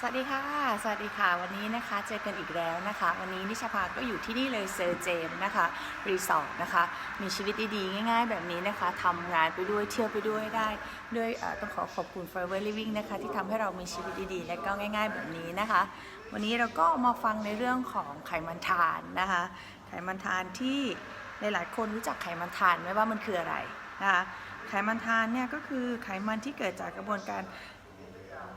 สวัสดีค่ะ สวัสดีค่ะวันนี้นะคะเจอกันอีกแล้วนะคะ วันนี้นิชาภาก็อยู่ที่นี่เลยเซอร์เจมนะคะรีสอร์ทนะคะมีชีวิตดีๆง่าย ๆ แบบนี้นะคะทำงานไปด้วยเที่ยวไปด้วยได้ด้วยต้องขอขอบคุณ Forever Living นะคะที่ทำให้เรามีชีวิตดีๆ และก็ง่าย ๆ แบบนี้นะคะ วันนี้เราก็มาฟังในเรื่องของไขมันทานนะคะไขมันทานที่หลายๆคนรู้จักไขมันทานไหมว่ามันคืออะไรนะคะไขมันทานเนี่ยก็คือไขมันที่เกิดจากกระบวนการ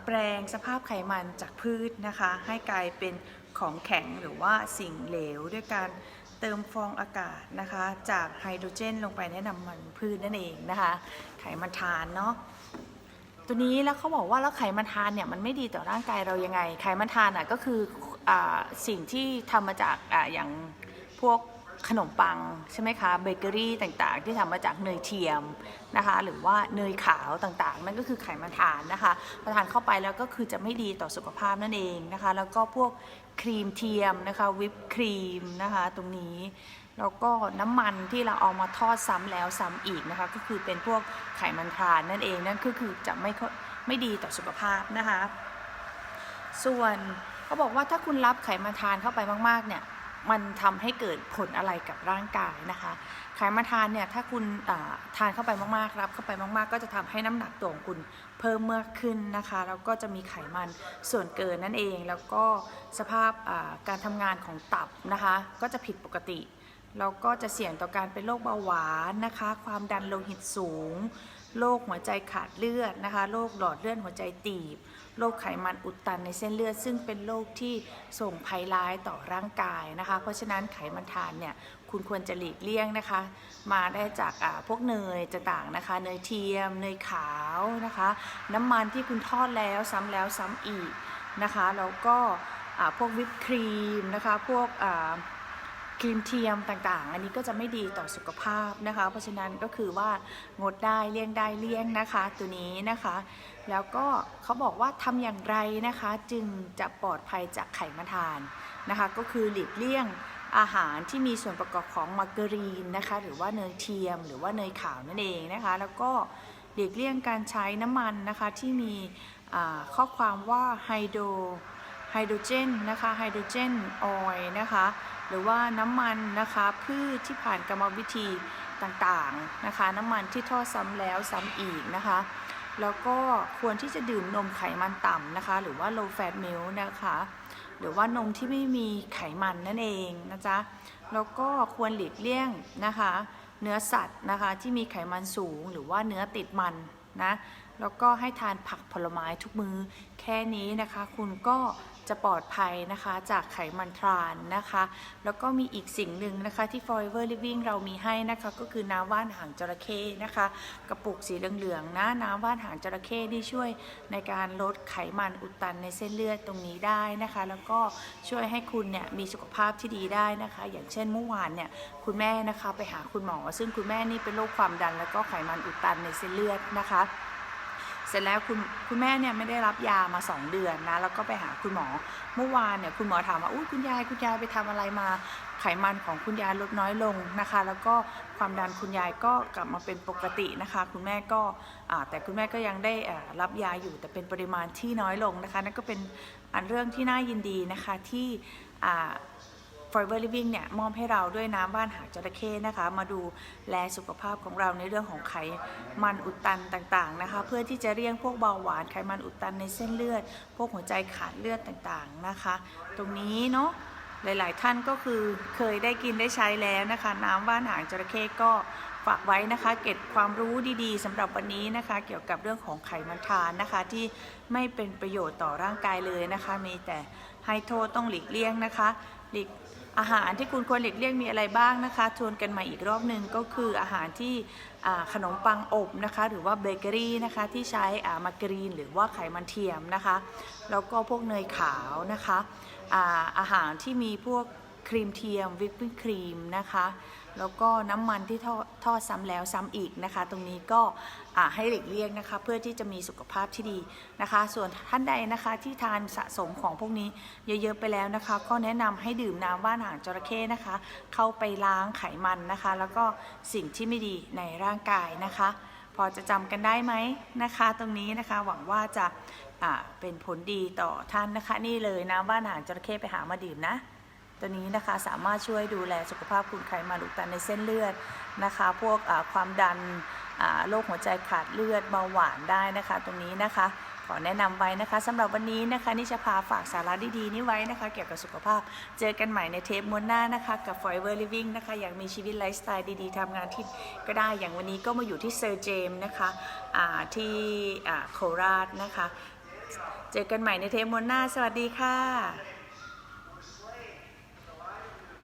แปลงสภาพไขมันจากพืชนะคะ ให้กลายเป็นของแข็งหรือว่าสิ่งเหลวด้วยการเติมฟองอากาศนะคะ จากไฮโดรเจนลงไปในน้ำมันพืชนั่นเองนะคะ ไขมันทานเนาะตัวนี้แล้วเขาบอกว่าแล้วไขมันทานเนี่ยมันไม่ดีต่อร่างกายเรายังไง ไขมันทานอะก็คืออสิ่งที่ทำมาจากออย่างพวก ขนมปังใช่ไหมคะเบเกอรี่ต่างๆ ที่ทำมาจากเนยเทียมนะคะหรือว่าเนยขาวต่างๆ นั่นก็คือไขมันทานนะคะพอทานเข้าไปแล้วก็คือจะไม่ดีต่อสุขภาพนั่นเองนะคะ แล้วก็พวกครีมเทียมนะคะวิปครีมนะคะตรงนี้แล้วก็น้ำมันที่เราเอามาทอดซ้ำแล้วซ้ำอีกนะคะก็คือเป็นพวกไขมันทานนั่นเองนั่นก็คือจะไม่ไม่ดีต่อสุขภาพนะคะ ส่วนเขาบอกว่าถ้าคุณรับไขมันทานเข้าไปมากๆเนี่ย มันทำให้เกิดผลอะไรกับร่างกายนะคะไขมันทานเนี่ยถ้าคุณทานเข้าไปมากๆรับเข้าไปมากๆ ก็จะทำให้น้ำหนักตัวของคุณเพิ่มมากขึ้นนะคะแล้วก็จะมีไขมันส่วนเกินนั่นเอง แล้วก็สภาพการทำงานของตับนะคะก็จะผิดปกติแล้วก็จะเสี่ยงต่อการเป็นโรคเบาหวานนะคะ ความดันโลหิตสูง โรคหัวใจขาดเลือดนะคะโรคหลอดเลือดหัวใจตีบโรคไขมันอุดตันในเส้นเลือด ซึ่งเป็นโรคที่ส่งภัยร้ายต่อร่างกายนะคะ เพราะฉะนั้นไขมันทานเนี่ยคุณควรจะหลีกเลี่ยงนะคะ มาได้จากพวกเนยต่างๆนะคะ เนยเทียม เนยขาวนะคะ น้ำมันที่คุณทอดแล้วซ้ำแล้วซ้ำอีกนะคะแล้วก็พวกวิปครีมนะคะพวก ครีมเทียมต่างๆ อันนี้ก็จะไม่ดีต่อสุขภาพนะคะ เพราะฉะนั้นก็คือว่างดได้เลี่ยงได้เลี่ยงนะคะ ตัวนี้นะคะ แล้วก็เขาบอกว่าทำอย่างไรนะคะ จึงจะปลอดภัยจากไขมันทานนะคะ ก็คือหลีกเลี่ยงอาหารที่มีส่วนประกอบของมาร์การีนนะคะ หรือว่าเนยเทียม หรือว่าเนยขาวนั่นเองนะคะ แล้วก็หลีกเลี่ยงการใช้น้ำมันนะคะที่มีข้อความว่าไฮโดรไฮโดรเจนนะคะไฮโดรเจนออยล์นะคะ หรือว่าน้ำมันนะคะพืชที่ผ่านกรรมวิธีต่างๆนะคะ น้ำมันที่ทอดซ้ำแล้วซ้ำอีกนะคะ แล้วก็ควรที่จะดื่มนมไขมันต่ำนะคะ หรือว่า low fat milk นะคะ หรือว่านมที่ไม่มีไขมันนั่นเองนะจ๊ะแล้วก็ควรหลีกเลี่ยงนะคะ เนื้อสัตว์นะคะที่มีไขมันสูงหรือว่าเนื้อติดมันนะ แล้วก็ให้ทานผักผลไม้ทุกมือ้อแค่นี้นะคะ คุณก็จะปลอดภัยนะคะจากไขมันทรานนะคะ แล้วก็มีอีกสิ่งหนึ่งนะคะที่ Forever Living เรามีให้นะคะ ก็คือน้ำว่านหางจระเข้นะคะ กระปุกสีเหลืองๆนะน้ำว่านหางจระเข้นี่ช่วยในการลดไขมันอุดตันในเส้นเลือดตรงนี้ได้นะคะ แล้วก็ช่วยให้คุณเนี่ยมีสุขภาพที่ดีได้นะคะ อย่างเช่นเมื่อวานเนี่ยคุณแม่นะคะไปหาคุณหมอ ซึ่งคุณแม่นี่เป็นโรคความดัน แล้วก็ไขมันอุดตันในเส้นเลือดนะคะ เสร็จแล้วคุณคุณแม่เนี่ยไม่ได้รับยามา 2 เดือนนะแล้วก็ไปหาคุณหมอเมื่อวานเนี่ยคุณหมอถามว่าอุ้ยคุณยายคุณยายไปทำอะไรมา ไขมันของคุณยายลดน้อยลงนะคะ แล้วก็ความดันคุณยายก็กลับมาเป็นปกตินะคะ คุณแม่ก็แต่คุณแม่ก็ยังได้รับยาอยู่ แต่เป็นปริมาณที่น้อยลงนะคะนั่นก็เป็นอันเรื่องที่น่ายินดีนะคะที่ Forever Living เนี่ยมอบให้เราด้วยน้ำบ้านหางจระเข้นะคะ มาดูแลสุขภาพของเราในเรื่องของไขมันอุดตันต่างๆนะคะ เพื่อที่จะเลี่ยงพวกเบาหวานไขมันอุดตันในเส้นเลือด พวกหัวใจขาดเลือดต่างๆนะคะ ตรงนี้เนาะหลายๆท่านก็คือเคยได้กินได้ใช้แล้วนะคะ น้ำบ้านหางจระเข้ก็ฝากไว้นะคะ เก็บความรู้ดีๆสำหรับวันนี้นะคะ เกี่ยวกับเรื่องของไขมันทานนะคะ ที่ไม่เป็นประโยชน์ต่อร่างกายเลยนะคะ มีแต่ให้โทษต้องหลีกเลี่ยงนะคะหลีก อาหารที่คุณควรหลีกเลี่ยงมีอะไรบ้างนะคะ ทวนกันใหม่อีกรอบหนึ่งก็คืออาหารที่ขนมปังอบนะคะ หรือว่าเบเกอรี่นะคะที่ใช้มาการีน หรือว่าไขมันเทียมนะคะ แล้วก็พวกเนยขาวนะคะอาอาหารที่มีพวกครีมเทียมวิปปิ้งครีมนะคะ แล้วก็น้ำมันที่ทอดทอดซ้ำแล้วซ้ำอีกนะคะ ตรงนี้ก็ให้หลีกเลี่ยงนะคะ เพื่อที่จะมีสุขภาพที่ดีนะคะ ส่วนท่านใดนะคะที่ทานสะสมของพวกนี้เยอะๆไปแล้วนะคะ ก็แนะนำให้ดื่มน้ำว่านหางจระเข้นะคะ เข้าไปล้างไขมันนะคะ แล้วก็สิ่งที่ไม่ดีในร่างกายนะคะ พอจะจำกันได้ไหมนะคะ ตรงนี้นะคะหวังว่าจะเป็นผลดีต่อท่านนะคะ นี่เลยน้ำว่านหางจระเข้ไปหามาดื่มนะ ตัวนี้นะคะสามารถช่วยดูแลสุขภาพคุณไขมันอุดตันในเส้นเลือดนะคะ พวกความดันโรคหัวใจขาดเลือดเบาหวานได้นะคะ ตรงนี้นะคะขอแนะนำไว้นะคะสำหรับวันนี้นะคะนิชพาฝากสาระดีๆนี้ไว้นะคะ เกี่ยวกับสุขภาพ เจอกันใหม่ในเทปมวนหน้านะคะ กับ Forever Living นะคะ อยากมีชีวิตไลฟ์สไตล์ดีๆทำงานที่ก็ได้อย่างวันนี้ก็มาอยู่ที่เซอร์เจมนะคะที่โคราชนะคะ เจอกันใหม่ในเทปมวนหน้า สวัสดีค่ะ